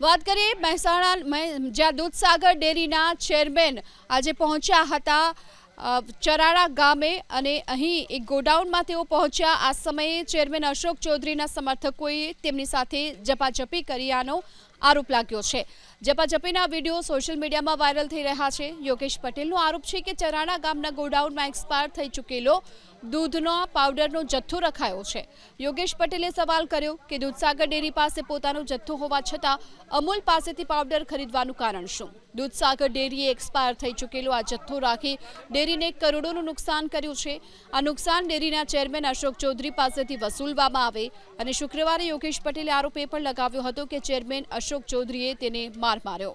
વાત કરીએ મહેસાણા મહે- જ્યાં દૂધસાગર ડેરીના ચેરમેન આજે પહોંચ્યા હતા ચરાડા ગામે અને અહીં એક ગોડાઉનમાં તેઓ પહોંચ્યા. આ સમયે ચેરમેન અશોક ચૌધરીના સમર્થકોએ તેમની સાથે ઝપાઝપી કર્યાનો આરોપ લાગ્યો છે. જપાજપીના વીડિયો સોશિયલ મીડિયામાં વાયરલ થઈ રહ્યા છે. યોગેશ પટેલનો આરોપ છે કે ચરાણા ગામના ગોડાઉનમાં એક્સપાયર થઈ ચૂકેલો દૂધનો પાવડરનો જથ્થો રખાયો છે. યોગેશ પટેલે સવાલ કર્યો કે દૂધસાગર ડેરી પાસે પોતાનો જથ્થો હોવા છતાં અમૂલ પાસેથી પાવડર ખરીદવાનું કારણ શું? દૂધસાગર ડેરીએ એક્સપાયર થઈ ચૂકેલો આ જથ્થો રાખી ડેરીને કરોડોનું નુકસાન કર્યું છે. આ નુકસાન ડેરીના ચેરમેન અશોક ચૌધરી પાસેથી વસૂલવામાં આવે અને શુક્રવારે યોગેશ પટેલે આરોપ એ પણ લગાવ્યો હતો કે ચેરમેન અશોક ચૌધરીએ તેને માર માર્યો.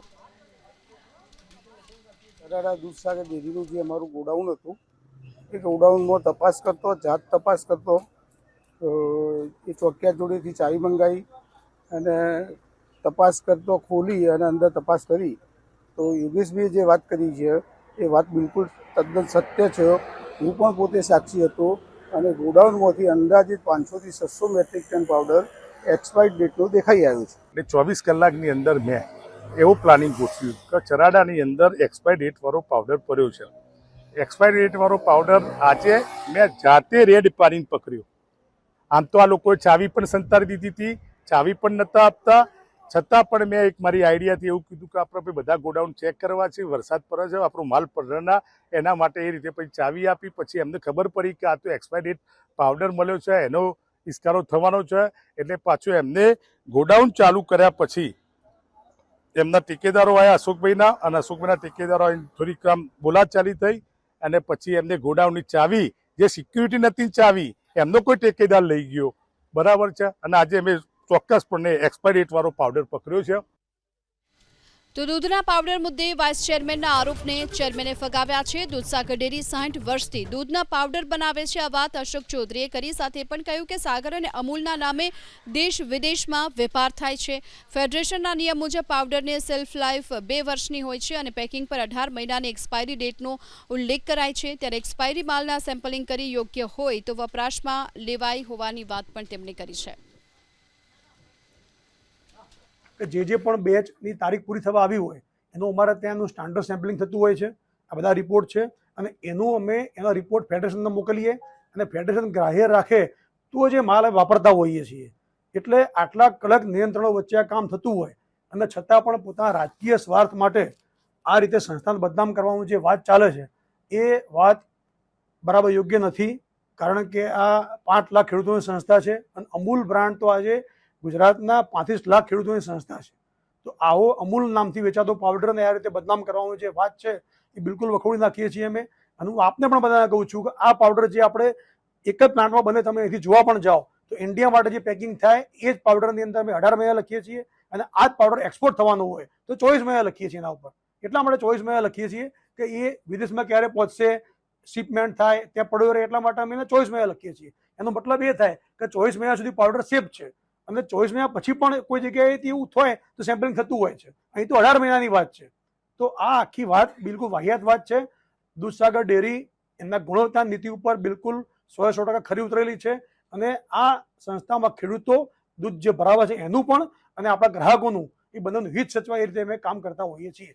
કરારા દૂધસાગર ડેરીનું જે અમારું ગોડાઉન હતું, એ ગોડાઉનમાં તપાસ કરતો, જાત તપાસ કરતો એ ચોકિયા જોડેથી ચાવી મંગાવી અને તપાસ કરતો ખોલી અને અંદર તપાસ કરી. તો યોગેશભાઈએ જે વાત કરી છે, એ વાત બિલકુલ તદ્દન સત્ય છે. હું પણ પોતે સાક્ષી હતો અને ગોડાઉનમાંથી અંદાજિત પાંચસોથી છસો મેટ્રિક ટન પાવડર એક્સપાયર્ડ ડેટનો દેખાઈ આવ્યો છે. એટલે ચોવીસ કલાકની અંદર મેં એવું પ્લાનિંગ ગોઠવ્યું કે ચરાડાની અંદર એક્સપાયર ડેટ વાળો પાવડર પડ્યો છે. એક્સપાયર ડેટ વાળો પાવડર આજે મેં જાતે રેડ પાડીને પકડ્યો. આમ તો આ લોકોએ ચાવી પણ સંતાડી દીધી હતી, ચાવી પણ નહોતા આપતા. છતાં પણ મેં એક મારી આઈડિયાથી એવું કીધું કે આપણે બધા ગોડાઉન ચેક કરવા છે વરસાદ પડે છે, આપણો માલ પડરના એના માટે એ રીતે પછી ચાવી આપી, પછી એમને ખબર પડી કે આ તો એક્સપાયર ડેટ પાવડર મળ્યો છે, એનો ઇસ્કારો થવાનો છે એટલે પાછું એમને ગોડાઉન ચાલુ કર્યા પછી એમના ટેકેદારો આવ્યા અશોકભાઈના અને અશોકભાઈના ટેકેદારો થોડીક આમ બોલાચાલી થઈ અને પછી એમને ગોડાઉનની ચાવી, જે સિક્યુરિટી નથી ચાવી, એમનો કોઈ ટેકેદાર લઈ ગયો. બરાબર છે? અને આજે અમે ચોક્કસપણે એક્સપાયર ડેટ વાળો પાવડર પકડ્યો છે. તો દૂધના પાવડર મુદ્દે વાઇસ ચેરમેનના આરોપને ચેરમેને ફગાવ્યા છે. દૂધસાગર ડેરી સાઠ વર્ષથી દૂધના પાવડર બનાવે છે. આ વાત અશોક ચૌધરીએ કરી. સાથે પણ કહ્યું કે સાગર અને અમૂલના નામે દેશ વિદેશમાં વેપાર થાય છે. ફેડરેશનના નિયમ મુજબ પાવડરને સેલ્ફ લાઈફ બે વર્ષની હોય છે અને પેકિંગ પર અઢાર મહિનાની એક્સપાયરી ડેટનો ઉલ્લેખ કરાય છે. ત્યારે એક્સપાયરી માલના સેમ્પલિંગ કરી યોગ્ય હોય તો વપરાશમાં લેવાઈ હોવાની વાત પણ તેમણે કરી છે. કે જે જે પણ બેચની તારીખ પૂરી થવા આવી હોય, એનું અમારે ત્યાંનું સ્ટાન્ડર્ડ સેમ્પલિંગ થતું હોય છે. આ બધા રિપોર્ટ છે અને એનું અમે એનો રિપોર્ટ ફેડરેશનને મોકલીએ અને ફેડરેશન ગ્રાહ્ય રાખે તો જે માલ વાપરતા હોઈએ છીએ. એટલે આટલા કડક નિયંત્રણો વચ્ચે આ કામ થતું હોય અને છતાં પણ પોતાના રાજકીય સ્વાર્થ માટે આ રીતે સંસ્થાને બદનામ કરવાનું જે વાત ચાલે છે, એ વાત બરાબર યોગ્ય નથી. કારણ કે આ પાંચ લાખ ખેડૂતોની સંસ્થા છે અને અમૂલ બ્રાન્ડ તો આજે ગુજરાતના પાંત્રીસ લાખ ખેડૂતોની સંસ્થા છે. તો આવો અમૂલ નામથી વેચાતો પાવડરને આ રીતે બદનામ કરવાનું જે વાત છે, એ બિલકુલ વખોડી નાખીએ છીએ અમે. અને હું આપને પણ બધાને કહું છું કે આ પાવડર જે આપણે એક જ પ્લાન્ટમાં બને તમે અહીંથી જોવા પણ જાઓ, તો ઇન્ડિયા માટે જે પેકિંગ થાય, એ જ પાવડરની અંદર અમે અઢાર મહિના લખીએ છીએ અને આ જ પાવડર એક્સપોર્ટ થવાનો હોય, તો ચોવીસ મહિના લખીએ છીએ એના ઉપર. એટલા માટે ચોવીસ મહિના લખીએ છીએ કે એ વિદેશમાં ક્યારે પહોંચશે શિપમેન્ટ થાય, ત્યાં પડ્યો રહે એટલા માટે અમે ચોવીસ મહિના લખીએ છીએ. એનો મતલબ એ થાય કે ચોવીસ મહિના સુધી પાવડર સેફ છે. અને ચોવીસ મહિના પછી પણ કોઈ જગ્યાએથી એવું થાય તો સેમ્પલિંગ થતું હોય છે. અહીં તો અઢાર મહિનાની વાત છે. તો આ આખી વાત બિલકુલ વાહિયાત વાત છે. દૂધસાગર ડેરી એમના ગુણવત્તા નીતિ ઉપર બિલકુલ સો સો ટકા ખરી ઉતરેલી છે. અને આ સંસ્થામાં ખેડૂતો દૂધ જે ભરાવે છે એનું પણ અને આપણા ગ્રાહકોનું એ બંનેનું હિત સચવાય એ રીતે અમે કામ કરતા હોઈએ છીએ.